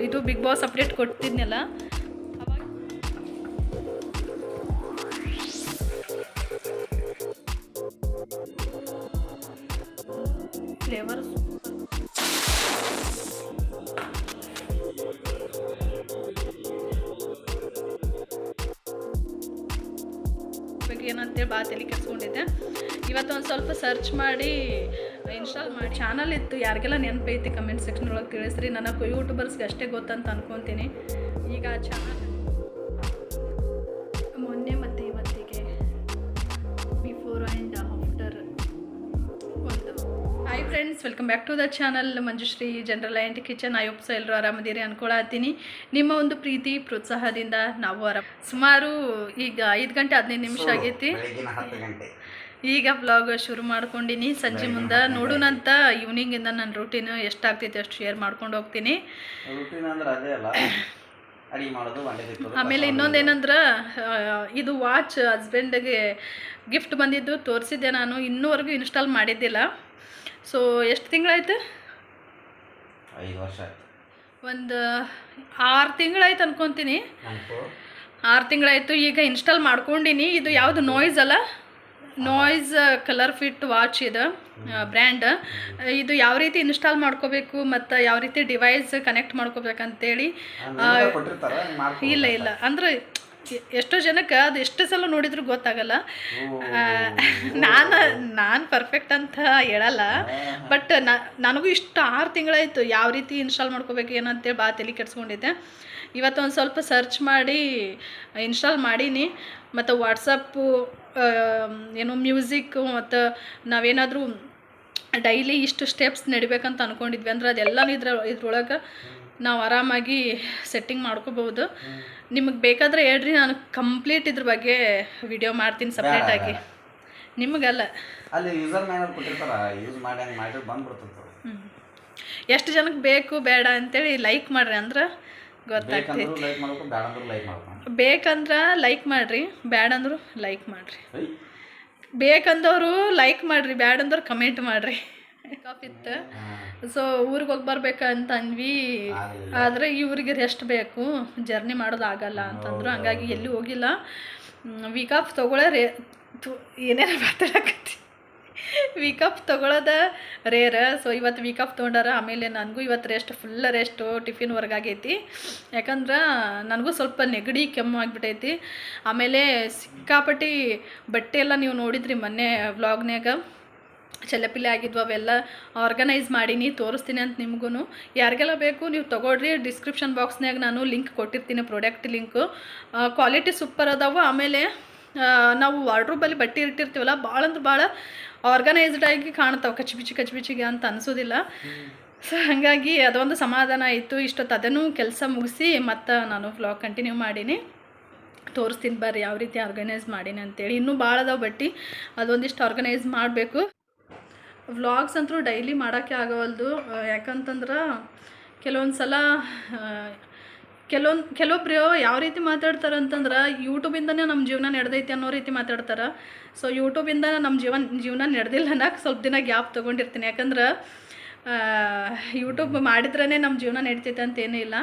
ಇದು Bigg Boss update ಕೊಡ್ತಿದ್ನಲ್ಲ ಬಗ್ಗೆ ಏನಂತೇಳಿ ಭಾಳ ತಲೆ ಇವತ್ತು ಒಂದು ಸ್ವಲ್ಪ ಸರ್ಚ್ ಮಾಡಿ ಇನ್ಸ್ಟಾಲ್ ಮಾಡಿ. ಚಾನಲ್ ಇತ್ತು, ಯಾರಿಗೆಲ್ಲ ನೆನಪೈತಿ ಕಮೆಂಟ್ ಸೆಕ್ಷನ್ ಒಳಗೆ ತಿಳಿಸ್ರಿ. ನನಗೆ ಯೂಟ್ಯೂಬರ್ಸ್ಗೆ ಅಷ್ಟೇ ಗೊತ್ತಂತ ಅನ್ಕೊತೀನಿ. ಈಗ ಆ channel welcome back to the channel Manjushree general and kitchen ಆಯೋಪ್ಸ ಎಲ್ಲರೂ ಆರಾಮದಿರಿ ಅನ್ಕೊಳತ್ತೀನಿ ನಿಮ್ಮ ಒಂದು ಪ್ರೀತಿ ಪ್ರೋತ್ಸಾಹದಿಂದ ನಾವು ಆರಾಮ ಸುಮಾರು ಈಗ ಐದು ಗಂಟೆ ಹದಿನೈದು ನಿಮಿಷ ಆಗೈತಿ. ಈಗ ಬ್ಲಾಗ್ ಶುರು ಮಾಡ್ಕೊಂಡಿನಿ. ಸಂಜೆ ಮುಂದೆ ನೋಡೋಣಂತ ಈವ್ನಿಂಗಿಂದ ನನ್ನ ರೂಟೀನ್ ಎಷ್ಟಾಗ್ತೈತೆ ಅಷ್ಟು ಶೇರ್ ಮಾಡ್ಕೊಂಡು ಹೋಗ್ತೀನಿ. ಆಮೇಲೆ ಇನ್ನೊಂದೇನಂದ್ರೆ ಇದು ವಾಚ್ ಹಸ್ಬೆಂಡ್ಗೆ ಗಿಫ್ಟ್ ಬಂದಿದ್ದು ತೋರಿಸಿದ್ದೆ ನಾನು. ಇನ್ನೂವರೆಗೂ ಇನ್ಸ್ಟಾಲ್ ಮಾಡಿದ್ದಿಲ್ಲ. ಸೊ ಎಷ್ಟು ತಿಂಗಳಾಯ್ತು? ಐದು ವರ್ಷ ಆಯ್ತು. ಒಂದು ಆರು ತಿಂಗಳಾಯ್ತು ಅನ್ಕೊತೀನಿ. ಆರು ತಿಂಗಳಾಯ್ತು ಈಗ ಇನ್ಸ್ಟಾಲ್ ಮಾಡ್ಕೊಂಡಿನಿ. ಇದು ಯಾವುದು ನಾಯ್ಸ್ ಅಲ್ಲ? ನಾಯ್ಸ್ ಕಲರ್ ಫಿಟ್ ವಾಚ್ ಇದು ಬ್ರ್ಯಾಂಡ್ ಇದು ಯಾವ ರೀತಿ ಇನ್ಸ್ಟಾಲ್ ಮಾಡ್ಕೋಬೇಕು ಮತ್ತು ಯಾವ ರೀತಿ ಡಿವೈಸ್ ಕನೆಕ್ಟ್ ಮಾಡ್ಕೋಬೇಕಂತೇಳಿ ಇಲ್ಲ ಇಲ್ಲ. ಅಂದ್ರೆ ಎಷ್ಟೋ ಜನಕ್ಕೆ ಅದು ಎಷ್ಟು ಸಲ ನೋಡಿದ್ರು ಗೊತ್ತಾಗಲ್ಲ. ನಾನು ನಾನು ಪರ್ಫೆಕ್ಟ್ ಅಂತ ಹೇಳಲ್ಲ. ಬಟ್ ನನಗೂ ಇಷ್ಟು ಆರು ತಿಂಗಳಾಯಿತು ಯಾವ ರೀತಿ ಇನ್ಸ್ಟಾಲ್ ಮಾಡ್ಕೋಬೇಕು ಏನಂತೇಳಿ ಭಾಳ ತಲೆ ಕೆಡ್ಸ್ಕೊಂಡಿದ್ದೆ. ಇವತ್ತು ಒಂದು ಸ್ವಲ್ಪ ಸರ್ಚ್ ಮಾಡಿ ಇನ್ಸ್ಟಾಲ್ ಮಾಡೀನಿ. ಮತ್ತು ವಾಟ್ಸಪ್ಪು ಏನು ಮ್ಯೂಸಿಕ್ಕು ಮತ್ತು ನಾವೇನಾದರೂ ಡೈಲಿ ಇಷ್ಟು ಸ್ಟೆಪ್ಸ್ ನಡಿಬೇಕಂತ ಅಂದ್ಕೊಂಡಿದ್ವಿ ಅಂದ್ರೆ ಅದೆಲ್ಲ ಇದ್ರ ಇದ್ರೊಳಗೆ ನಾವು ಆರಾಮಾಗಿ ಸೆಟ್ಟಿಂಗ್ ಮಾಡ್ಕೋಬಹುದು. ನಿಮಗೆ ಬೇಕಾದರೆ ಹೇಳ್ರಿ ನಾನು ಕಂಪ್ಲೀಟ್ ಇದ್ರ ಬಗ್ಗೆ ವಿಡಿಯೋ ಮಾಡ್ತೀನಿ ಸಪ್ರೇಟಾಗಿ ನಿಮಗಲ್ಲ. ಅಲ್ಲಿ ಯೂಸರ್ ಮ್ಯಾನುವಲ್ ಕೊಟ್ಟಿರ್ತಾರ ಯೂಸ್ ಮಾಡಿ ಹಂಗೆ ಮಾಡಿದ್ರೆ ಬಂದ್ಬಿಡ್ತದೆ ಎಷ್ಟು ಜನಕ್ಕೆ ಬೇಕು ಬೇಡ ಅಂತೇಳಿ ಲೈಕ್ ಮಾಡ್ರಿ ಅಂದ್ರೆ ಗೊತ್ತಾಗ್ತೈತಿ. ಬೇಕಂದ್ರೂ ಲೈಕ್ ಮಾಡ್ಬೇಕು ಬೇಡ ಅಂದ್ರೂ ಲೈಕ್ ಮಾಡ್ಕೊಂಡು ಬೇಕಂದ್ರೆ ಲೈಕ್ ಮಾಡ್ರಿ ಲೈಕ್ ಮಾಡ್ರಿ. ಬೇಕಂದವರು ಲೈಕ್ ಮಾಡ್ರಿ ಬ್ಯಾಡಂದ್ರೆ ಕಮೆಂಟ್ ಮಾಡ್ರಿ. ಕಾಪಿತ್ತು ಸೊ ಊರಿಗೆ ಹೋಗಿ ಬರ್ಬೇಕಂತ ಅಂದ್ವಿ. ಆದರೆ ಇವ್ರಿಗೆ ರೆಸ್ಟ್ ಬೇಕು? ಜರ್ನಿ ಮಾಡೋದು ಆಗಲ್ಲ ಅಂತಂದ್ರು. ಹಂಗಾಗಿ ಎಲ್ಲಿ ಹೋಗಿಲ್ಲ. ವೀಕ್ ಆಫ್ ತೊಗೊಳ್ಳೋ ರೇ ತು- ಏನೇನೋ ಮಾತಾಡಕತ್ತಿ. ವೀಕ್ ಆಫ್ ತೊಗೊಳೋದ ರೇರ್. ಸೊ ಇವತ್ತು ವೀಕ್ ಆಫ್ ತೊಗೊಂಡಾರ ಆಮೇಲೆ ನನಗೂ ಇವತ್ತು ರೆಸ್ಟ್ ಫುಲ್ ರೆಸ್ಟು ಟಿಫಿನ್ ಆಗೈತಿ. ಯಾಕಂದ್ರೆ ನನಗೂ ಸ್ವಲ್ಪ ನೆಗಡಿ ಕೆಮ್ಮು ಆಗಿಬಿಟ್ಟೈತಿ ಆಮೇಲೆ ಸಿಕ್ಕಾಪಟ್ಟಿ ಬಟ್ಟೆ ಎಲ್ಲ ನೀವು ನೋಡಿದ್ರಿ ಮೊನ್ನೆ ವ್ಲಾಗ್ನ್ಯಾಗ ಚಲ್ಲಪಿಲ್ಲೆ ಆಗಿದ್ವು, ಅವೆಲ್ಲ ಆರ್ಗನೈಸ್ ಮಾಡೀನಿ ತೋರಿಸ್ತೀನಿ ಅಂತ ನಿಮಗೂ ಯಾರಿಗೆಲ್ಲ ಬೇಕು ನೀವು ತೊಗೊಳ್ರಿ ಡಿಸ್ಕ್ರಿಪ್ಷನ್ ಬಾಕ್ಸ್ನಾಗ ನಾನು ಲಿಂಕ್ ಕೊಟ್ಟಿರ್ತೀನಿ ಪ್ರಾಡಕ್ಟ್ ಲಿಂಕು ಕ್ವಾಲಿಟಿ ಸೂಪರ್ ಅದಾವು. ಆಮೇಲೆ ನಾವು ವಾರ್ಡ್ರೂಬಲ್ಲಿ ಬಟ್ಟೆ ಇಟ್ಟಿರ್ತೀವಲ್ಲ ಭಾಳ ಅಂದ್ರೆ ಭಾಳ ಆರ್ಗನೈಸ್ಡ್ ಆಗಿ ಕಾಣ್ತಾವೆ. ಕಚ್ಬಿಚಿ ಕಚ್ಬಿಚಿಗೆ ಅಂತ ಅನಿಸೋದಿಲ್ಲ. ಸೊ ಹಾಗಾಗಿ ಅದೊಂದು ಸಮಾಧಾನ ಆಯಿತು. ಇಷ್ಟೊತ್ತು ಅದನ್ನು ಕೆಲಸ ಮುಗಿಸಿ ಮತ್ತು ನಾನು ವ್ಲಾಗ್ ಕಂಟಿನ್ಯೂ ಮಾಡೀನಿ. ತೋರಿಸ್ತೀನಿ ಬರ್ರಿ, ಯಾವ ರೀತಿ ಆರ್ಗನೈಸ್ ಮಾಡೀನಿ ಅಂತೇಳಿ. ಇನ್ನೂ ಭಾಳ ಅದಾವೆ ಬಟ್ಟೆ. ಅದೊಂದಿಷ್ಟು ಆರ್ಗನೈಸ್ ಮಾಡಬೇಕು. ವ್ಲಾಗ್ಸ್ ಅಂತೂ ಡೈಲಿ ಮಾಡೋಕ್ಕೆ ಆಗವಲ್ದು. ಯಾಕಂತಂದ್ರೆ ಕೆಲವೊಂದು ಸಲ ಕೆಲವೊಂದು ಕೆಲವೊಬ್ರು ಯಾವ ರೀತಿ ಮಾತಾಡ್ತಾರೆ ಅಂತಂದ್ರೆ ಯೂಟ್ಯೂಬಿಂದನೇ ನಮ್ಮ ಜೀವನ ನಡೆದೈತಿ ಅನ್ನೋ ರೀತಿ ಮಾತಾಡ್ತಾರೆ. ಸೊ ಯೂಟ್ಯೂಬಿಂದ ನಮ್ಮ ಜೀವನ ಜೀವನ ನಡೆದಿಲ್ಲ ಅನ್ನಕ್ಕೆ ಸ್ವಲ್ಪ ದಿನ ಗ್ಯಾಪ್ ತೊಗೊಂಡಿರ್ತೀನಿ. ಯಾಕಂದ್ರೆ ಯೂಟ್ಯೂಬ್ ಮಾಡಿದ್ರೇ ನಮ್ಮ ಜೀವನ ನಡೀತೈತೆ ಅಂತೇನೂ ಇಲ್ಲ.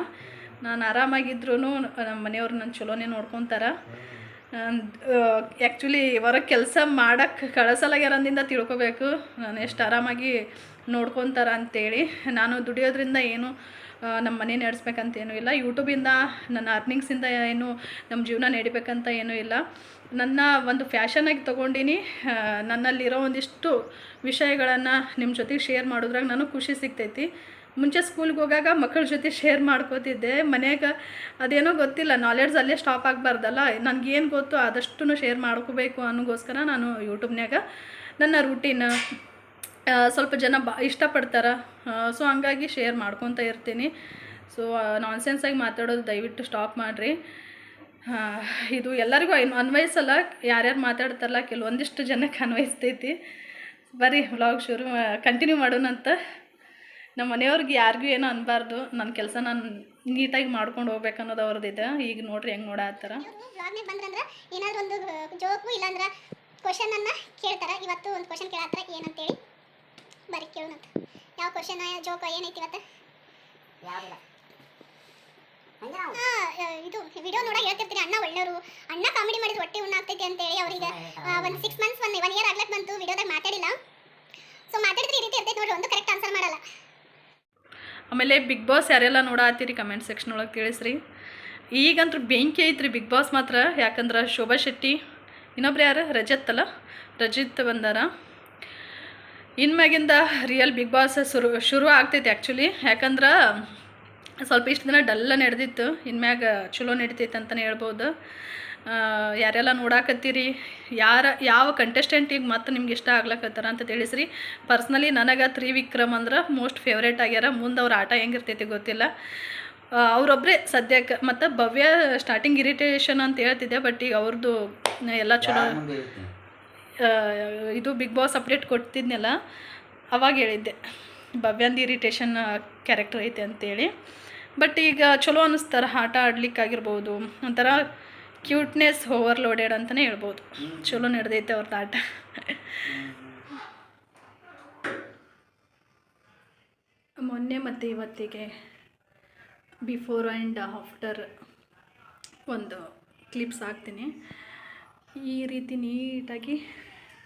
ನಾನು ಆರಾಮಾಗಿದ್ರೂ ನಮ್ಮ ಮನೆಯವ್ರು ನನ್ನ ಚಲೋನೇ ನೋಡ್ಕೊತಾರೆ. ಆ್ಯಕ್ಚುಲಿ ಹೊರಗೆ ಕೆಲಸ ಮಾಡೋಕ್ಕೆ ಕಳಿಸಲಾಗ್ಯಾರಂದಿಂದ ತಿಳ್ಕೊಬೇಕು. ನಾನು ಎಷ್ಟು ಆರಾಮಾಗಿ ನೋಡ್ಕೊತಾರ ಅಂತೇಳಿ. ನಾನು ದುಡಿಯೋದ್ರಿಂದ ಏನು ನಮ್ಮ ಮನೆ ನಡೆಸ್ಬೇಕಂತ ಏನೂ ಇಲ್ಲ ಯೂಟ್ಯೂಬಿಂದ ನನ್ನ ಅರ್ನಿಂಗ್ಸಿಂದ ಏನು ನಮ್ಮ ಜೀವನ ನಡಿಬೇಕಂತ ಏನೂ ಇಲ್ಲ. ನನ್ನ ಒಂದು ಫ್ಯಾಷನಾಗಿ ತೊಗೊಂಡಿನಿ. ನನ್ನಲ್ಲಿರೋ ಒಂದಿಷ್ಟು ವಿಷಯಗಳನ್ನು ನಿಮ್ಮ ಜೊತೆಗೆ ಶೇರ್ ಮಾಡೋದ್ರಾಗ ನನಗೆ ಖುಷಿ ಸಿಗ್ತೈತಿ. ಮುಂಚೆ ಸ್ಕೂಲ್ಗೆ ಹೋಗಾಗ ಮಕ್ಕಳ ಜೊತೆ ಶೇರ್ ಮಾಡ್ಕೋತಿದ್ದೆ. ಮನ್ಯಾಗ ಅದೇನೋ ಗೊತ್ತಿಲ್ಲ ನಾಲೆಡ್ಜ್ ಅಲ್ಲೇ ಸ್ಟಾಪ್ ಆಗಬಾರ್ದಲ್ಲ ನನಗೇನು ಗೊತ್ತು ಆದಷ್ಟು ಶೇರ್ ಮಾಡ್ಕೋಬೇಕು ಅನ್ನೋಗೋಸ್ಕರ ನಾನು ಯೂಟ್ಯೂಬ್ನಾಗ ನನ್ನ ರೂಟೀನ್ ಸ್ವಲ್ಪ ಜನ ಬಾ, ಇಷ್ಟಪಡ್ತಾರೆ. ಸೊ ಹಂಗಾಗಿ ಶೇರ್ ಮಾಡ್ಕೊತ ಇರ್ತೀನಿ. ಸೊ ನಾನ್ಸೆನ್ಸಾಗಿ ಮಾತಾಡೋದು ದಯವಿಟ್ಟು ಸ್ಟಾಪ್ ಮಾಡಿರಿ. ಇದು ಎಲ್ಲರಿಗೂ ಅನ್- ಅನ್ವಯಿಸಲ್ಲ, ಯಾರ್ಯಾರು ಮಾತಾಡ್ತಾರಲ್ಲ, ಕೆಲವೊಂದಿಷ್ಟು ಜನಕ್ಕೆ ಅನ್ವಯಿಸ್ತೈತಿ. ಬರೀ ವ್ಲಾಗ್ ಶುರು ಕಂಟಿನ್ಯೂ ಮಾಡೋಣಂತ. ನಮ್ಮ ಮನೆಯವ್ರಿಗೆ ಯಾರಿಗೂ ಏನೂ ಅನ್ಬಾರ್ದು. ನನ್ನ ಕೆಲಸ ನಾನು ನೀಟಾಗಿ ಮಾಡ್ಕೊಂಡು ಹೋಗ್ಬೇಕು ಅನ್ನೋದು ಅವ್ರದ್ದಿದೆ. ಈಗ ನೋಡ್ರಿ ಹೆಂಗೆ ನೋಡತ್ತಾರ ವ್ಲಾಗ್ನಾಗ ಬಂದ್ರಂದ್ರೆ ಏನಾದ್ರು ಒಂದು ಜೋಕು ಇಲ್ಲಾಂದ್ರೆ ಕ್ವಶನ್ ಅನ್ನ ಕೇಳ್ತಾರ? ಇವತ್ತು ಒಂದು ಕ್ವಶನ್ ಕೇಳತ್ತಾರ ಏನಂತೇಳಿ? ಬರೀ ಕೇಳೋಣಂತ. ಯಾವ ಕ್ವಶನ್ ಜೋಕ್ ಏನೈತಿ ಇವತ್ತು? ಇದು ವಿಡಿಯೋ ನೋಡ ಹೇಳ್ತಿರ್ತೀನಿ. ಅಣ್ಣ ಒಳ್ಳೆಯವರು. ಅಣ್ಣ ಕಾಮಿಡಿ ಮಾಡಿದ್ರೆ ಹೊಟ್ಟೆ ಉಣ್ಣಾಗ್ತೈತಿ ಅಂತೇಳಿ ಅವ್ರಿಗೆ. ಒಂದು six months one one year ಆಗ್ಲಕ್ಕೆ ಬಂತು. ವಿಡಿಯೋದಾಗ ಮಾತಾಡಿಲ್ಲ. ಸೊ ಮಾತಾಡಿದ್ರೆ ಈ ರೀತಿ ಇರ್ತೈತೆ ನೋಡ್ರಿ. ಒಂದು ಕರೆಕ್ಟ್ ಆನ್ಸರ್ ಮಾಡಲ್ಲ. ಆಮೇಲೆ ಬಿಗ್ ಬಾಸ್ ಯಾರೆಲ್ಲ ನೋಡಾತ್ತೀರಿ ಕಮೆಂಟ್ ಸೆಕ್ಷನ್ ಒಳಗೆ ತಿಳಿಸ್ರಿ. ಈಗಂತೂ ಬೆಂಕಿ ಐತ್ರಿ ಬಿಗ್ ಬಾಸ್ ಮಾತ್ರ, ಯಾಕಂದ್ರೆ ಶೋಭಾ ಶೆಟ್ಟಿ, ಇನ್ನೊಬ್ರು ಯಾರು? ರಜತ್ ಅಲ್ಲ? ರಜಿತ್ ಬಂದಾರ. ಇನ್ಮ್ಯಾಗಿಂದ ರಿಯಲ್ ಬಿಗ್ ಬಾಸ್ ಶುರು ಶುರು ಆಗ್ತೈತಿ ಆ್ಯಕ್ಚುಲಿ ಯಾಕಂದ್ರೆ ಸ್ವಲ್ಪ ಇಷ್ಟು ದಿನ ಡಲ್ಲ ನಡೆದಿತ್ತು ಇನ್ಮ್ಯಾಗ ಚಲೋ ನಡಿತೈತೆ ಅಂತಲೇ ಹೇಳ್ಬೋದು. ಯಾರೆಲ್ಲ ನೋಡಾಕತ್ತೀರಿ? ಯಾರ ಯಾವ ಕಂಟೆಸ್ಟೆಂಟಿಗೆ ಮತ್ತೆ ನಿಮ್ಗೆ ಇಷ್ಟ ಆಗ್ಲಕತ್ತಾರ ಅಂತ ತಿಳಿಸ್ರಿ. ಪರ್ಸ್ನಲಿ ನನಗೆ ತ್ರಿವಿಕ್ರಮ್ ಅಂದ್ರೆ ಮೋಸ್ಟ್ ಫೇವ್ರೇಟ್ ಆಗ್ಯಾರ. ಮುಂದೆ ಅವ್ರ ಆಟ ಹೆಂಗಿರ್ತೈತಿ ಗೊತ್ತಿಲ್ಲ. ಅವರೊಬ್ಬರೇ ಸದ್ಯಕ್ಕೆ ಮತ್ತು ಭವ್ಯ ಸ್ಟಾರ್ಟಿಂಗ್ ಇರಿಟೇಷನ್ ಅಂತ ಹೇಳ್ತಿದ್ದೆ ಬಟ್ ಈಗ ಅವ್ರದ್ದು ಎಲ್ಲ ಚಲೋ ಇದು ಬಿಗ್ ಬಾಸ್ ಅಪ್ಡೇಟ್ ಕೊಡ್ತಿದ್ನಲ್ಲ ಅವಾಗ ಹೇಳಿದ್ದೆ. ಭವ್ಯಂದು ಇರಿಟೇಷನ್ ಕ್ಯಾರೆಕ್ಟರ್ ಐತೆ ಅಂತೇಳಿ. ಬಟ್ ಈಗ ಚಲೋ ಅನ್ನಿಸ್ತಾರೆ ಆಟ ಆಡ್ಲಿಕ್ಕಾಗಿರ್ಬೋದು. ಒಂಥರ ಕ್ಯೂಟ್ನೆಸ್ ಓವರ್ಲೋಡೆಡ್ ಅಂತಲೇ ಹೇಳ್ಬೋದು. ಚಲೋ ನಡೆದೈತೆ ಅವ್ರದ್ದು ಆಟ ಮೊನ್ನೆ ಮತ್ತು ಇವತ್ತಿಗೆ ಬಿಫೋರ್ ಆ್ಯಂಡ್ ಆಫ್ಟರ್ ಒಂದು ಕ್ಲಿಪ್ಸ್ ಹಾಕ್ತೀನಿ. ಈ ರೀತಿ ನೀಟಾಗಿ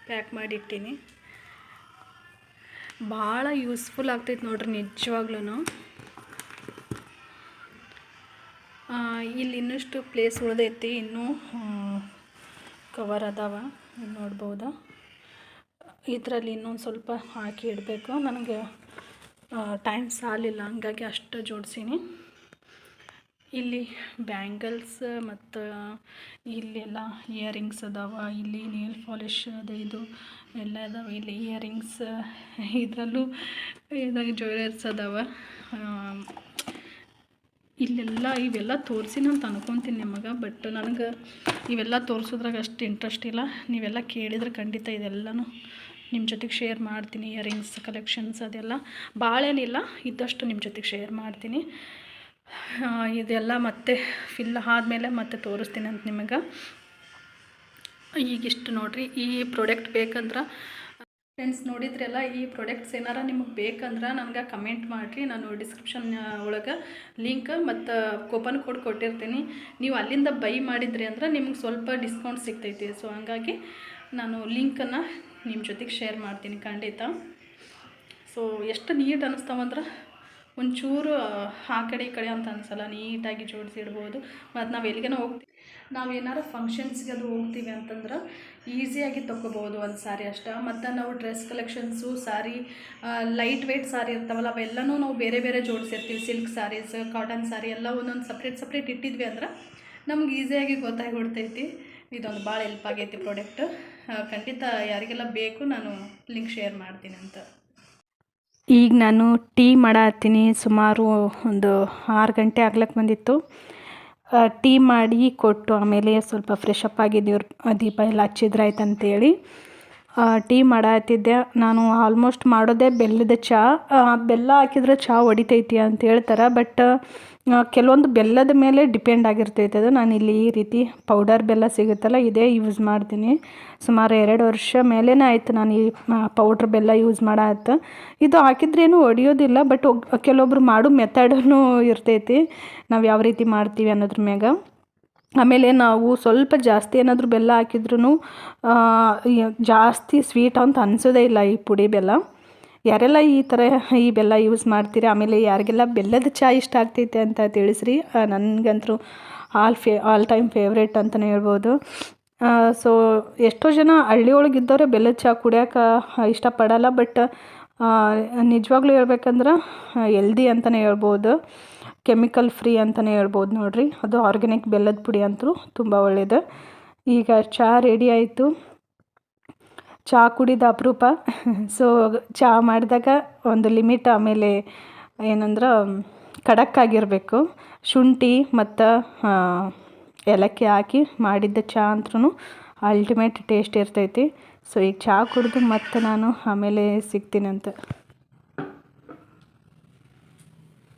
ಪ್ಯಾಕ್ ಮಾಡಿಟ್ಟಿನಿ. ಭಾಳ ಯೂಸ್ಫುಲ್ ಆಗ್ತೈತೆ ನೋಡ್ರಿ ನಿಜವಾಗ್ಲೂ ಇಲ್ಲಿ ಇನ್ನಷ್ಟು ಪ್ಲೇಸ್ ಉಳಿದೈತಿ. ಇನ್ನೂ ಕವರ್ ಅದಾವ. ನೋಡ್ಬೋದು? ಇದರಲ್ಲಿ ಇನ್ನೊಂದು ಸ್ವಲ್ಪ ಹಾಕಿ ಇಡಬೇಕು. ನನಗೆ ಟೈಮ್ ಸಾಲಿಲ್ಲ. ಹಂಗಾಗಿ ಅಷ್ಟು ಜೋಡಿಸೀನಿ. ಇಲ್ಲಿ ಬ್ಯಾಂಗಲ್ಸ್ ಮತ್ತು ಇಲ್ಲೆಲ್ಲ ಇಯರಿಂಗ್ಸ್ ಅದಾವ. ಇಲ್ಲಿ ನೇಲ್ ಪಾಲಿಶ್ ಅದು, ಇದು ಎಲ್ಲ ಅದಾವ. ಇಲ್ಲಿ ಇಯರಿಂಗ್ಸ್ ಇದರಲ್ಲೂ ಇದಾಗ ಜ್ಯುವೆಲರ್ಸ್ ಅದಾವ. ಇಲ್ಲೆಲ್ಲ ಇವೆಲ್ಲ ತೋರಿಸಿ ಅಂತ ಅನ್ಕೊತೀನಿ ನಿಮಗೆ ಬಟ್ ನನಗೆ ಇವೆಲ್ಲ ತೋರಿಸೋದ್ರಾಗ ಅಷ್ಟು ಇಂಟ್ರೆಸ್ಟ್ ಇಲ್ಲ. ನೀವೆಲ್ಲ ಕೇಳಿದ್ರೆ ಖಂಡಿತ ಇದೆಲ್ಲನೂ ನಿಮ್ಮ ಜೊತೆಗೆ ಶೇರ್ ಮಾಡ್ತೀನಿ ಇಯರಿಂಗ್ಸ್ ಕಲೆಕ್ಷನ್ಸ್ ಅದೆಲ್ಲ. ಭಾಳೇನಿಲ್ಲ ಇದ್ದಷ್ಟು ನಿಮ್ಮ ಜೊತೆಗೆ ಶೇರ್ ಮಾಡ್ತೀನಿ. ಇದೆಲ್ಲ ಮತ್ತೆ ಫಿಲ್ ಆದಮೇಲೆ ಮತ್ತೆ ತೋರಿಸ್ತೀನಿ ಅಂತ ನಿಮಗೆ. ಈಗಿಷ್ಟು ನೋಡಿರಿ, ಈ ಪ್ರಾಡಕ್ಟ್ ಬೇಕಂದ್ರೆ ಫ್ರೆಂಡ್ಸ್ ನೋಡಿದ್ರಲ್ಲ ಈ ಪ್ರಾಡಕ್ಟ್ಸ್ ಏನಾರ ನಿಮಗೆ ಬೇಕಂದ್ರೆ ನನಗೆ ಕಮೆಂಟ್ ಮಾಡಿರಿ. ನಾನು ಡಿಸ್ಕ್ರಿಪ್ಷನ್ ಒಳಗೆ ಲಿಂಕ್ ಮತ್ತು ಕೂಪನ್ ಕೋಡ್ ಕೊಟ್ಟಿರ್ತೀನಿ. ನೀವು ಅಲ್ಲಿಂದ ಬೈ ಮಾಡಿದ್ರಿ ಅಂದ್ರೆ ನಿಮ್ಗೆ ಸ್ವಲ್ಪ ಡಿಸ್ಕೌಂಟ್ ಸಿಗ್ತೈತಿ. ಸೊ ಹಂಗಾಗಿ ನಾನು ಲಿಂಕನ್ನು ನಿಮ್ಮ ಜೊತೆಗೆ ಶೇರ್ ಮಾಡ್ತೀನಿ ಖಂಡಿತ. ಸೊ ಎಷ್ಟು ನೀಟ್ ಅನ್ನಿಸ್ತಾವಂದ್ರೆ ಒಂಚೂರು, ಆ ಕಡೆ ಈ ಕಡೆ ಅಂತ ಅನ್ಸಲ್ಲ, ನೀಟಾಗಿ ಜೋಡಿಸಿ ಇಡ್ಬೋದು. ಮತ್ತು ನಾವು ಎಲ್ಲಿಗಾನ ಹೋಗ್ತೀವಿ. ನಾವು ಏನಾರು ಫಂಕ್ಷನ್ಸ್ಗೆ ಅದು ಹೋಗ್ತೀವಿ ಅಂತಂದ್ರೆ ಈಸಿಯಾಗಿ ತೊಗೋಬೋದು ಒಂದು ಸಾರಿ ಅಷ್ಟೇ. ಮತ್ತು ನಾವು dress collections sari light weight sari ಇರ್ತಾವಲ್ಲ, ಅವೆಲ್ಲನೂ ನಾವು ಬೇರೆ ಬೇರೆ ಜೋಡಿಸಿರ್ತೀವಿ. ಸಿಲ್ಕ್ ಸಾರೀಸ್ ಕಾಟನ್ ಸಾರಿ ಎಲ್ಲ ಒಂದೊಂದು ಸಪ್ರೇಟ್ ಸಪ್ರೇಟ್ ಇಟ್ಟಿದ್ವಿ ಅಂದ್ರೆ ನಮ್ಗೆ ಈಸಿಯಾಗಿ ಗೊತ್ತಾಗ್ಬಿಡ್ತೈತಿ. ಇದೊಂದು ಭಾಳ ಹೆಲ್ಪ್ ಆಗೈತಿ ಪ್ರಾಡಕ್ಟ್ ಖಂಡಿತ ಯಾರಿಗೆಲ್ಲ ಬೇಕು ನಾನು ಲಿಂಕ್ ಶೇರ್ ಮಾಡ್ತೀನಿ ಅಂತ. ಈಗ ನಾನು ಟೀ ಮಾಡತ್ತೀನಿ ಸುಮಾರು ಒಂದು ಆರು ಗಂಟೆ ಆಗ್ಲಕ್ಕೆ ಬಂದಿತ್ತು. ಟೀ ಮಾಡಿ ಕೊಟ್ಟು ಆಮೇಲೆ ಸ್ವಲ್ಪ ಫ್ರೆಶ್ ಅಪ್ ಆಗಿ ದೇವ್ರ ದೀಪ ಎಲ್ಲ ಹಚ್ಚಿದ್ರಾಯ್ತು ಅಂತೇಳಿ ಟೀ ಮಾಡತ್ತಿದ್ದೆ ನಾನು ಆಲ್ಮೋಸ್ಟ್ ಮಾಡೋದೇ ಬೆಲ್ಲದ ಚಾ. ಬೆಲ್ಲ ಹಾಕಿದ್ರೆ ಚಹಾ ಹೊಡಿತೈತಿ ಅಂತ ಹೇಳ್ತಾರೆ. ಬಟ್ ಕೆಲವೊಂದು ಬೆಲ್ಲದ ಮೇಲೆ ಡಿಪೆಂಡ್ ಆಗಿರ್ತೈತೆ ಅದು. ನಾನು ಇಲ್ಲಿ ಈ ರೀತಿ ಪೌಡರ್ ಬೆಲ್ಲ ಸಿಗುತ್ತಲ್ಲ, ಇದೇ ಯೂಸ್ ಮಾಡ್ತೀನಿ. ಸುಮಾರು ಎರಡು ವರ್ಷ ಮೇಲೇ ಆಯಿತು ನಾನು ಈ ಪೌಡ್ರ್ ಬೆಲ್ಲ ಯೂಸ್ ಮಾಡಾತ್ತ ಇದು ಹಾಕಿದ್ರೇನು ಹೊಡಿಯೋದಿಲ್ಲ ಬಟ್ ಕೆಲವೊಬ್ರು ಮಾಡೋ ಮೆಥಡೂ ಇರ್ತೈತಿ. ನಾವು ಯಾವ ರೀತಿ ಮಾಡ್ತೀವಿ ಅನ್ನೋದ್ರ ಮ್ಯಾಗ. ಆಮೇಲೆ ನಾವು ಸ್ವಲ್ಪ ಜಾಸ್ತಿ ಏನಾದರೂ ಬೆಲ್ಲ ಹಾಕಿದ್ರೂ ಜಾಸ್ತಿ ಸ್ವೀಟ್ ಅಂತ ಅನಿಸೋದೇ ಇಲ್ಲ ಈ ಪುಡಿ ಬೆಲ್ಲ. ಯಾರೆಲ್ಲ ಈ ಥರ ಈ ಬೆಲ್ಲ ಯೂಸ್ ಮಾಡ್ತೀರಿ, ಆಮೇಲೆ ಯಾರಿಗೆಲ್ಲ ಬೆಲ್ಲದ ಚಹಾ ಇಷ್ಟ ಆಗ್ತೈತೆ ಅಂತ ತಿಳಿಸ್ರಿ. ನನಗಂತೂ all fav all time favourite ಅಂತಲೇ ಹೇಳ್ಬೋದು. ಸೊ ಎಷ್ಟೋ ಜನ ಹಳ್ಳಿ ಬೆಲ್ಲದ ಚಹಾ ಕುಡಿಯೋಕೆ ಇಷ್ಟಪಡಲ್ಲ ಬಟ್ ನಿಜವಾಗ್ಲೂ ಹೇಳ್ಬೇಕಂದ್ರೆ ಎಲ್ದಿ ಅಂತಲೇ ಹೇಳ್ಬೋದು. ಕೆಮಿಕಲ್ ಫ್ರೀ ಅಂತಲೇ ಹೇಳ್ಬೋದು ನೋಡಿರಿ. ಅದು ಆರ್ಗ್ಯಾನಿಕ್ ಬೆಲ್ಲದ ಪುಡಿ ಅಂತೂ ತುಂಬ ಒಳ್ಳೆಯದು ಈಗ ಚಹಾ ರೆಡಿ ಆಯಿತು. ಚಹಾ ಕುಡಿದ ಅಪರೂಪ. ಸೊ ಚಹಾ ಮಾಡಿದಾಗ ಒಂದು ಲಿಮಿಟ್ ಆಮೇಲೆ ಏನಂದ್ರೆ ಖಡಕ್ ಆಗಿರಬೇಕು ಶುಂಠಿ ಮತ್ತು ಏಲಕ್ಕಿ ಹಾಕಿ ಮಾಡಿದ್ದ ಚಹಾ ಅಂತೂ ಅಲ್ಟಿಮೇಟ್ ಟೇಸ್ಟ್ ಇರ್ತೈತಿ. ಸೊ ಈಗ ಚಹಾ ಕುಡಿದು ಮತ್ತೆ ನಾನು ಆಮೇಲೆ ಸಿಗ್ತೀನಿ ಅಂತ.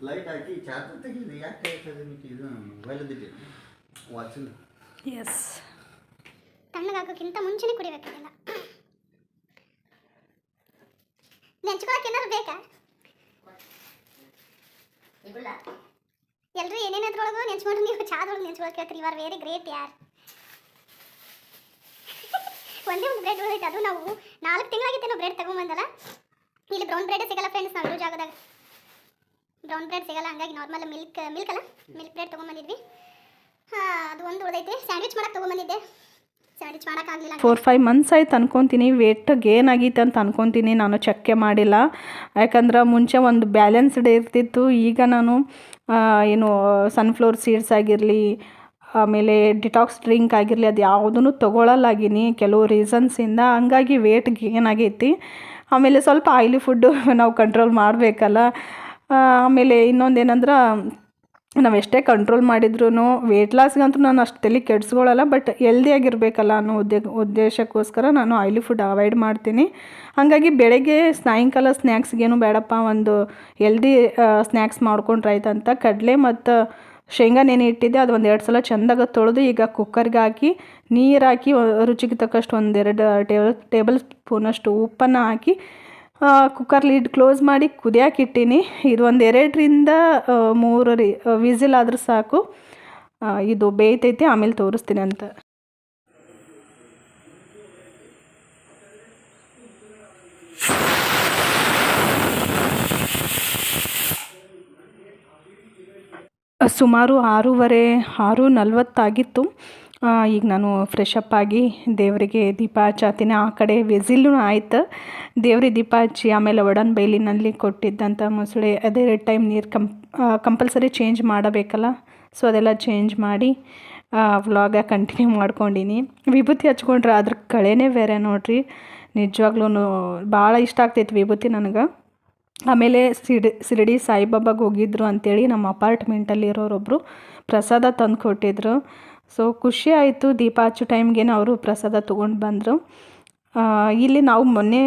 ಲೈಟ್ ಹಾಕಿ ಚಾರ್ಜರ್ ತೆಗೀರಿ ಯಾಕೆ ಇದು ಮೊಬೈಲ್ ವಾಚಿನ ಎಸ್ ತಣ್ಣಗಾಗೋಕ್ಕಿಂತ ಮುಂಚೆನೇ ಕುಡಿಬೇಕಾಗಿಲ್ಲ ನೆಂಚ್ಕೊಳಕ್ಕೆ ಏನಾದ್ರು ಬೇಕಾ? ಎಲ್ಲರೂ ಏನೇನದ್ರೊಳಗೂ ನೆಂಚ್ಕೊಂಡ್ರು ನೀವು ಚಾದೊಳಗೆ ನೆನ್ಸ್ಕೊಳಕ್ಕೆ ಹೇಳ್ತೀರಿ. ಆರ್ ವೆರಿ ಗ್ರೇಟ್ ಯಾರ್. ಒಂದೇ ಒಂದು ಬ್ರೆಡ್ ಉಳಿದೈತೆ. ಅದು ನಾವು ನಾಲ್ಕು ತಿಂಗಳಾಗಿತ್ತು ನಾವು ಬ್ರೆಡ್ ತಗೊಂಬಂದಲ್ಲ. ಇಲ್ಲಿ ಬ್ರೌನ್ ಬ್ರೆಡ್ ಸಿಗಲ್ಲ ಫ್ರೆಂಡ್ಸ್ ನಾವು ಇರೋ ಜಾಗದಾಗ ಬ್ರೌನ್ ಬ್ರೆಡ್ ಸಿಗಲ್ಲ, ಹಂಗಾಗಿ ನಾರ್ಮಲ್ ಮಿಲ್ಕ್ ಮಿಲ್ಕ್ ಅಲ್ಲ? ಮಿಲ್ಕ್ ಬ್ರೆಡ್ ತೊಗೊಂಬಂದಿದ್ವಿ. ಅದು ಒಂದು ಉಳಿದೈತೆ. ಸ್ಯಾಂಡ್ವಿಚ್ ಮಾಡಕ್ಕೆ ತೊಗೊಂಬಂದಿದ್ದೆ. ಸ್ಯಾಂಡ್ವಿಚ್ ಮಾಡೋಕ್ಕಾಗಲಿಲ್ಲ ಫೋರ್ ಫೈವ್ ಮಂತ್ಸ್ ಆಯ್ತು ಅನ್ಕೊತೀನಿ. ವೇಟ್ ಗೇನ್ ಆಗೈತೆ ಅಂತ ಅನ್ಕೊತೀನಿ. ನಾನು ಚಕ್ಕೆ ಮಾಡಿಲ್ಲ. ಯಾಕಂದ್ರೆ ಮುಂಚೆ ಒಂದು ಬ್ಯಾಲೆನ್ಸ್ಡ್ ಇರ್ತಿತ್ತು. ಈಗ ನಾನು ಏನು ಸನ್ಫ್ಲವರ್ ಸೀಡ್ಸ್ ಆಗಿರಲಿ, ಆಮೇಲೆ ಡಿಟಾಕ್ಸ್ ಡ್ರಿಂಕ್ ಆಗಿರಲಿ, ಅದು ಯಾವುದೂ ತೊಗೊಳಲ್ಲಾಗಿನಿ. ಕೆಲವು ರೀಸನ್ಸಿಂದ ಹಂಗಾಗಿ ವೇಟ್ ಗೇನ್ ಆಗೈತಿ. ಆಮೇಲೆ ಸ್ವಲ್ಪ ಆಯ್ಲಿ ಫುಡ್ಡು ನಾವು ಕಂಟ್ರೋಲ್ ಮಾಡಬೇಕಲ್ಲ. ಆಮೇಲೆ ಇನ್ನೊಂದು ಏನಂದ್ರೆ ನಾವು ಎಷ್ಟೇ ಕಂಟ್ರೋಲ್ ಮಾಡಿದ್ರೂ ವೆಯ್ಟ್ ಲಾಸ್ಗಂತೂ ನಾನು ಅಷ್ಟು ತಲೆ ಕೆಡ್ಸ್ಕೊಳ್ಳಲ್ಲ ಬಟ್ ಎಲ್ದಿಯಾಗಿರಬೇಕಲ್ಲ ಅನ್ನೋ ಉದ್ದೇ ಉದ್ದೇಶಕ್ಕೋಸ್ಕರ ನಾನು ಆಯ್ಲಿ ಫುಡ್ ಅವಾಯ್ಡ್ ಮಾಡ್ತೀನಿ. ಹಾಗಾಗಿ ಬೆಳಗ್ಗೆ ಸಾಯಂಕಾಲ ಸ್ನ್ಯಾಕ್ಸ್ಗೇನು ಬೇಡಪ್ಪ, ಒಂದು ಹೆಲ್ದಿ ಸ್ನ್ಯಾಕ್ಸ್ ಮಾಡ್ಕೊಂಡ್ರೆ ಆಯ್ತಂತ ಕಡಲೆ ಮತ್ತು ಶೇಂಗಾ ನೆನೆ ಇಟ್ಟಿದ್ದೆ, ಅದು ಒಂದು ಎರಡು ಸಲ ಚೆಂದಾಗ ತೊಳೆದು ಈಗ ಕುಕ್ಕರ್ಗೆ ಹಾಕಿ, ನೀರು ಹಾಕಿ, ರುಚಿಗೆ ತಕ್ಕಷ್ಟು ಒಂದೆರಡು ಟೇಬಲ್ ಟೇಬಲ್ ಸ್ಪೂನಷ್ಟು ಉಪ್ಪನ್ನು ಹಾಕಿ ಕುಕ್ಕರ್ ಲಿಡ್ ಕ್ಲೋಸ್ ಮಾಡಿ ಕುದಿಯಕ್ಕೆ ಇಟ್ಟೀನಿ. ಇದು ಒಂದು ಎರಡರಿಂದ ಮೂರು ರೀ ವಿಸಿಲ್ ಆದರೂ ಸಾಕು. ಇದು ಬೇಯ್ತೈತಿ, ಆಮೇಲೆ ತೋರಿಸ್ತೀನಿ ಅಂತ. ಸುಮಾರು ಆರೂವರೆ, ಆರು ನಲ್ವತ್ತಾಗಿತ್ತು. ಈಗ ನಾನು ಫ್ರೆಶ್ ಅಪ್ ಆಗಿ ದೇವರಿಗೆ ದೀಪ ಹಚ್ಚಾತೀನಿ ಆ ಕಡೆ ವೆಝಿಲ್ಲು ಆಯ್ತು. ದೇವ್ರಿಗೆ ದೀಪ ಹಚ್ಚಿ ಆಮೇಲೆ ಒಡನ್ ಬೈಲಿನಲ್ಲಿ ಕೊಟ್ಟಿದ್ದಂಥ ಮೊಸಳೆ, ಅದೇ ಟೈಮ್ ನೀರು ಕಂಪ್ ಕಂಪಲ್ಸರಿ ಚೇಂಜ್ ಮಾಡಬೇಕಲ್ಲ? ಸೊ ಅದೆಲ್ಲ ಚೇಂಜ್ ಮಾಡಿ ವ್ಲಾಗ ಕಂಟಿನ್ಯೂ ಮಾಡ್ಕೊಂಡಿನಿ. ವಿಭೂತಿ ಹಚ್ಕೊಂಡ್ರೆ ಅದ್ರ ಕಳೆನೇ ಬೇರೆ ನೋಡ್ರಿ. ನಿಜವಾಗ್ಲೂ ಭಾಳ ಇಷ್ಟ ಆಗ್ತೈತಿ ವಿಭೂತಿ ನನಗೆ. ಆಮೇಲೆ ಸಿಡಿ, ಶಿರಡಿ ಸಾಯಿಬಾಬಾಗೆ ಹೋಗಿದ್ರು ಅಂತೇಳಿ ನಮ್ಮ ಅಪಾರ್ಟ್ಮೆಂಟಲ್ಲಿ ಇರೋರೊಬ್ಬರು ಪ್ರಸಾದ ತಂದು ಕೊಟ್ಟಿದ್ರು ಸೊ ಖುಷಿ ಆಯಿತು ದೀಪ ಹಚ್ಚೋ ಟೈಮ್ಗೇನು ಅವರು ಪ್ರಸಾದ ತೊಗೊಂಡು ಬಂದರು. ಇಲ್ಲಿ ನಾವು ಮೊನ್ನೆ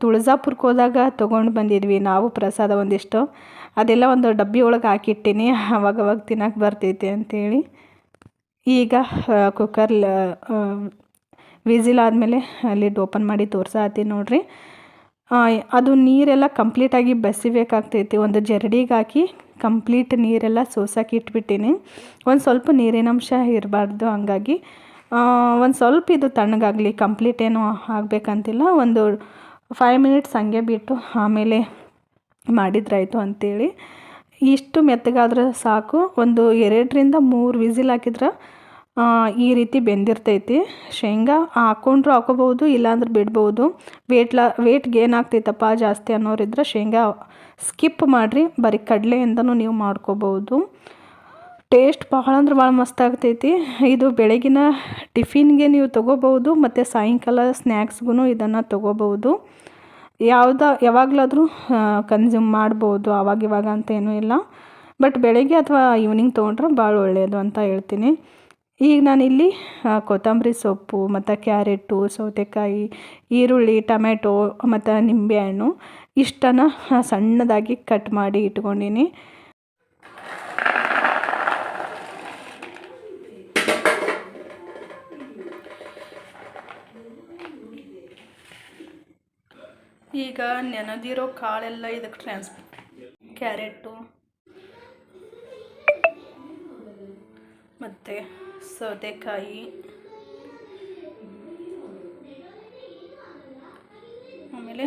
ತುಳಜಾಪುರಕ್ಕೆ ಹೋದಾಗ ತೊಗೊಂಡು ಬಂದಿದ್ವಿ ನಾವು ಪ್ರಸಾದ ಒಂದಿಷ್ಟು. ಅದೆಲ್ಲ ಒಂದು ಡಬ್ಬಿ ಒಳಗೆ ಹಾಕಿಟ್ಟಿನಿ, ಅವಾಗ ಅವಾಗ ತಿನ್ನಕ್ಕೆ ಬರ್ತೈತೆ ಅಂಥೇಳಿ ಈಗ ಕುಕ್ಕರ್ ವಿಸಿಲ್ ಆದಮೇಲೆ ಲಿಡ್ ಓಪನ್ ಮಾಡಿ ತೋರ್ಸಾತೀನಿ ನೋಡ್ರಿ. ಅದು ನೀರೆಲ್ಲ ಕಂಪ್ಲೀಟಾಗಿ ಬಸಿಬೇಕಾಗ್ತೈತಿ ಒಂದು ಜರಡಿಗೆ ಹಾಕಿ ಕಂಪ್ಲೀಟ್ ನೀರೆಲ್ಲ ಸೋಸಕ್ಕೆ ಇಟ್ಬಿಟ್ಟಿನಿ. ಒಂದು ಸ್ವಲ್ಪ ನೀರಿನಂಶ ಇರಬಾರ್ದು ಹಂಗಾಗಿ. ಒಂದು ಸ್ವಲ್ಪ ಇದು ತಣ್ಣಗಾಗಲಿ, ಕಂಪ್ಲೀಟ್ ಏನು ಆಗಬೇಕಂತಿಲ್ಲ. ಒಂದು ಫೈವ್ ಮಿನಿಟ್ಸ್ ಹಂಗೆ ಬಿಟ್ಟು ಆಮೇಲೆ ಮಾಡಿದ್ರಾಯಿತು ಅಂಥೇಳಿ ಇಷ್ಟು ಮೆತ್ತಗಾದ್ರೆ ಸಾಕು. ಒಂದು ಎರಡರಿಂದ ಮೂರು ವಿಸಿಲ್ ಹಾಕಿದ್ರೆ ಈ ರೀತಿ ಬೆಂದಿರ್ತೈತಿ. ಶೇಂಗಾ ಹಾಕೊಂಡ್ರು ಹಾಕೋಬೋದು ಇಲ್ಲಾಂದ್ರೆ ಬಿಡ್ಬೋದು. ವೇಟ್ ಲಾ ವೇಟ್ ಗೇನ್ ಆಗ್ತೈತಪ್ಪ ಜಾಸ್ತಿ ಅನ್ನೋರಿದ್ರೆ ಶೇಂಗಾ ಸ್ಕಿಪ್ ಮಾಡಿರಿ, ಬರೀ ಕಡಲೆಯಿಂದನೂ ನೀವು ಮಾಡ್ಕೋಬೋದು. ಟೇಸ್ಟ್ ಭಾಳ ಅಂದ್ರೆ ಭಾಳ ಮಸ್ತ್ ಆಗ್ತೈತಿ. ಇದು ಬೆಳಗಿನ ಟಿಫಿನ್ಗೆ ನೀವು ತೊಗೋಬೋದು ಮತ್ತು ಸಾಯಂಕಾಲ ಸ್ನ್ಯಾಕ್ಸ್ಗೂ ಇದನ್ನು ತೊಗೋಬೋದು ಯಾವುದ, ಯಾವಾಗಲಾದರೂ ಕನ್ಸ್ಯೂಮ್ ಮಾಡ್ಬೋದು ಆವಾಗಿವಾಗ ಅಂತ ಏನೂ ಇಲ್ಲ. ಬಟ್ ಬೆಳಗ್ಗೆ ಅಥವಾ ಈವ್ನಿಂಗ್ ತೊಗೊಂಡ್ರೆ ಭಾಳ ಒಳ್ಳೆಯದು ಅಂತ ಹೇಳ್ತೀನಿ. ಈಗ ನಾನಿಲ್ಲಿ ಕೊತ್ತಂಬರಿ ಸೊಪ್ಪು, ಮತ್ತು ಕ್ಯಾರೆಟು, ಸೌತೆಕಾಯಿ, ಈರುಳ್ಳಿ ಟೊಮೆಟೊ ಮತ್ತು ನಿಂಬೆಹಣ್ಣು ಇಷ್ಟನ್ನು ಸಣ್ಣದಾಗಿ ಕಟ್ ಮಾಡಿ ಇಟ್ಕೊಂಡೀನಿ. ಈಗ ನೆನೆದಿರೋ ಕಾಳೆಲ್ಲ ಇದಕ್ಕೆ ಟ್ರಾನ್ಸ್ ಕ್ಯಾರೆಟು ಮತ್ತು ಸೌತೆಕಾಯಿ. ಆಮೇಲೆ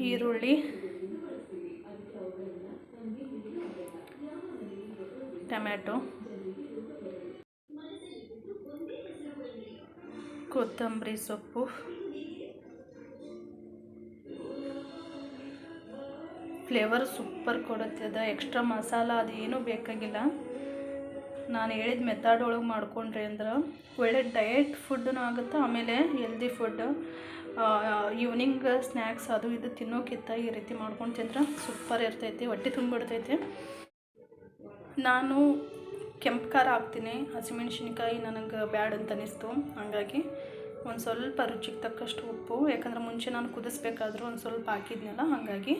ಈರುಳ್ಳಿ. ಟೊಮ್ಯಾಟೊ. ಕೊತ್ತಂಬರಿ ಸೊಪ್ಪು. ಫ್ಲೇವರ್ ಸೂಪರ್ ಕೊಡುತ್ತೆ ಅದು. ಎಕ್ಸ್ಟ್ರಾ ಮಸಾಲ ಅದೇನೂ ಬೇಕಾಗಿಲ್ಲ. ನಾನು ಹೇಳಿದ ಮೆಥಡ್ ಒಳಗೆ ಮಾಡ್ಕೊಂಡ್ರಿ ಅಂದ್ರೆ ಒಳ್ಳೆ ಡಯಟ್ ಫುಡ್ಡೂ ಆಗುತ್ತೆ, ಆಮೇಲೆ ಹೆಲ್ದಿ ಫುಡ್ ಈವ್ನಿಂಗ್ ಸ್ನ್ಯಾಕ್ಸ್ ಅದು ಇದು ತಿನ್ನೋಕ್ಕಿಂತ ಈ ರೀತಿ ಮಾಡ್ಕೊಂಡು ತಿಂದ್ರೆ ಸೂಪರ್ ಇರ್ತೈತಿ, ಹೊಟ್ಟೆ ತುಂಬಿಡ್ತೈತಿ. ನಾನು ಕೆಂಪು ಖಾರ ಹಾಕ್ತೀನಿ, ಹಸಿಮೆಣ್ಸಿನ್ಕಾಯಿ ನನಗೆ ಬ್ಯಾಡ್ ಅಂತ ಅನಿಸ್ತು, ಹಾಗಾಗಿ ಒಂದು ಸ್ವಲ್ಪ ರುಚಿಗೆ ತಕ್ಕಷ್ಟು ಉಪ್ಪು, ಯಾಕಂದ್ರೆ ಮುಂಚೆ ನಾನು ಕುದಿಸ್ಬೇಕಾದ್ರೂ ಒಂದು ಸ್ವಲ್ಪ ಹಾಕಿದ್ನಲ್ಲ, ಹಾಗಾಗಿ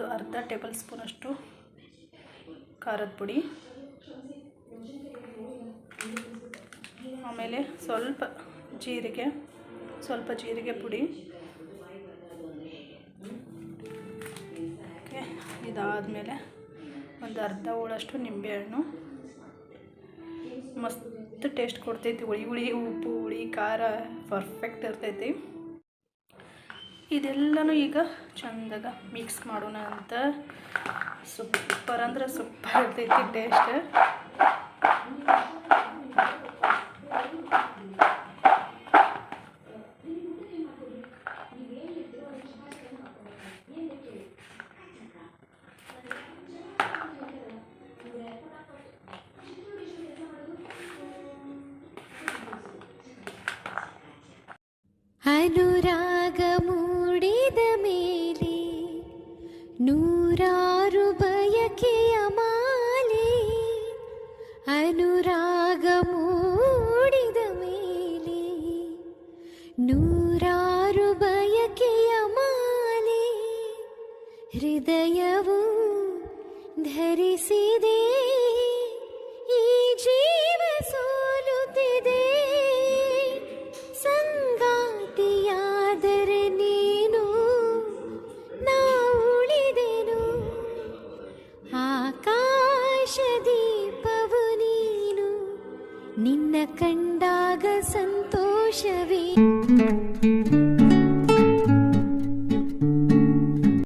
ಒಂದು ಅರ್ಧ ಟೇಬಲ್ ಸ್ಪೂನಷ್ಟು ಖಾರದ ಪುಡಿ. ಆಮೇಲೆ ಸ್ವಲ್ಪ ಜೀರಿಗೆ ಸ್ವಲ್ಪ ಜೀರಿಗೆ ಪುಡಿ. ಓಕೆ, ಇದಾದಮೇಲೆ ಒಂದು ಅರ್ಧ ಹೋಳಷ್ಟು ನಿಂಬೆಹಣ್ಣು. ಮಸ್ತ್ ಟೇಸ್ಟ್ ಕೊಡ್ತೈತಿ, ಹುಳಿ ಹುಳಿ, ಉಪ್ಪು, ಹುಳಿ, ಖಾರ ಪರ್ಫೆಕ್ಟ್ ಇರ್ತೈತಿ. ಇದೆಲ್ಲನೂ ಈಗ ಚಂದಾಗ ಮಿಕ್ಸ್ ಮಾಡೋಣ ಅಂತ. ಸೂಪರ್ ಅಂದ್ರೆ ಸೂಪರ್ ಇರ್ತೈತಿ ಟೇಸ್ಟ್ ಹೃದಯವು ಧರಿಸಿದೆ.